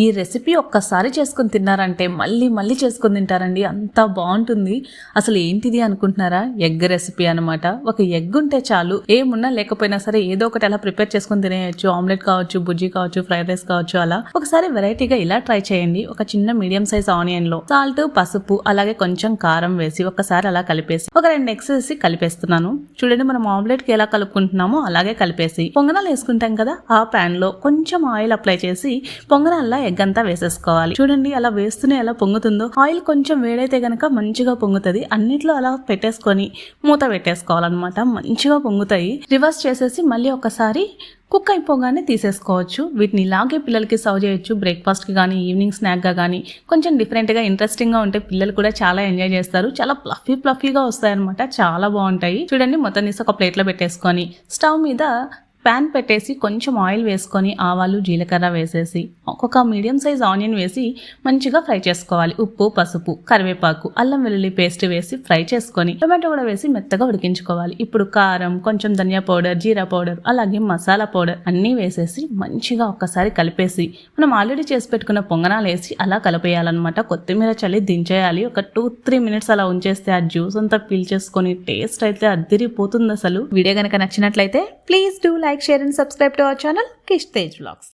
ఈ రెసిపీ ఒక్కసారి చేసుకుని తిన్నారంటే మళ్ళీ మళ్ళీ చేసుకుని తింటారండి. అంత బాగుంటుంది. అసలు ఏంటిది అనుకుంటున్నారా? ఎగ్ రెసిపీ అనమాట ఒక ఎగ్ ఉంటే చాలు. ఏమున్నా లేకపోయినా సరే ఏదో ఒకటి అలా ప్రిపేర్ చేసుకుని తినేయచ్చు. ఆమ్లెట్ కావచ్చు బుజ్జి కావచ్చు ఫ్రైడ్ రైస్ కావచ్చు అలా. ఒకసారి వెరైటీగా ఇలా ట్రై చేయండి. ఒక చిన్న మీడియం సైజ్ ఆనియన్లో సాల్ట్ పసుపు అలాగే కొంచెం కారం వేసి ఒకసారి అలా కలిపేసి ఒక రెండు ఎగ్స్ వేసి కలిపేస్తున్నాను. చూడండి మనం ఆమ్లెట్కి ఎలా కలుపుకుంటున్నామో అలాగే కలిపేసి. పొంగనాలు వేసుకుంటాం కదా ఆ పాన్లో కొంచెం ఆయిల్ అప్లై చేసి పొంగనాల్లో ఎగ్ అంతా వేసేసుకోవాలి. చూడండి అలా వేస్తూనే ఎలా పొంగుతుందో. ఆయిల్ కొంచెం వేడైతే గనక మంచిగా పొంగుతుంది. అన్నిట్లో అలా పెట్టేసుకొని మూత పెట్టేసుకోవాలన్నమాట. మంచిగా పొంగుతాయి. రివర్స్ చేసేసి మళ్ళీ ఒకసారి కుక్ అయిపోగానే తీసేసుకోవచ్చు. వీటిని ఇలాగే పిల్లలకి సర్వ్ చేయొచ్చు. బ్రేక్ఫాస్ట్కి కానీ ఈవినింగ్ స్నాక్గా కానీ కొంచెం డిఫరెంట్గా ఇంట్రెస్టింగ్గా ఉంటే పిల్లలు కూడా చాలా ఎంజాయ్ చేస్తారు. చాలా ప్లఫీ ప్లఫీగా వస్తాయన్నమాట. చాలా బాగుంటాయి. చూడండి మొత్తం తీసి ఒక ప్లేట్లో పెట్టేసుకొని స్టవ్ మీద ప్యాన్ పెట్టేసి కొంచెం ఆయిల్ వేసుకొని ఆవాలు జీలకర్ర వేసేసి ఒక్కొక్క మీడియం సైజ్ ఆనియన్ వేసి మంచిగా ఫ్రై చేసుకోవాలి. ఉప్పు పసుపు కరివేపాకు అల్లం వెల్లుల్లి పేస్ట్ వేసి ఫ్రై చేసుకొని టొమాటో కూడా వేసి మెత్తగా ఉడికించుకోవాలి. ఇప్పుడు కారం కొంచెం ధనియా పౌడర్ జీరా పౌడర్ అలాగే మసాలా పౌడర్ అన్నీ వేసేసి మంచిగా ఒక్కసారి కలిపేసి మనం ఆల్రెడీ చేసి పెట్టుకున్న పొంగనాలు వేసి అలా కలిపేయాలన్నమాట. కొత్తిమీర చల్లి దించేయాలి. ఒక టూ త్రీ మినిట్స్ అలా ఉంచేస్తే ఆ జ్యూస్ అంతా పీల్ చేసుకొని టేస్ట్ అయితే అద్దిరిపోతుంది అసలు. వీడియో కనుక నచ్చినట్లయితే please do like like share and subscribe to our channel Kish Tej vlogs.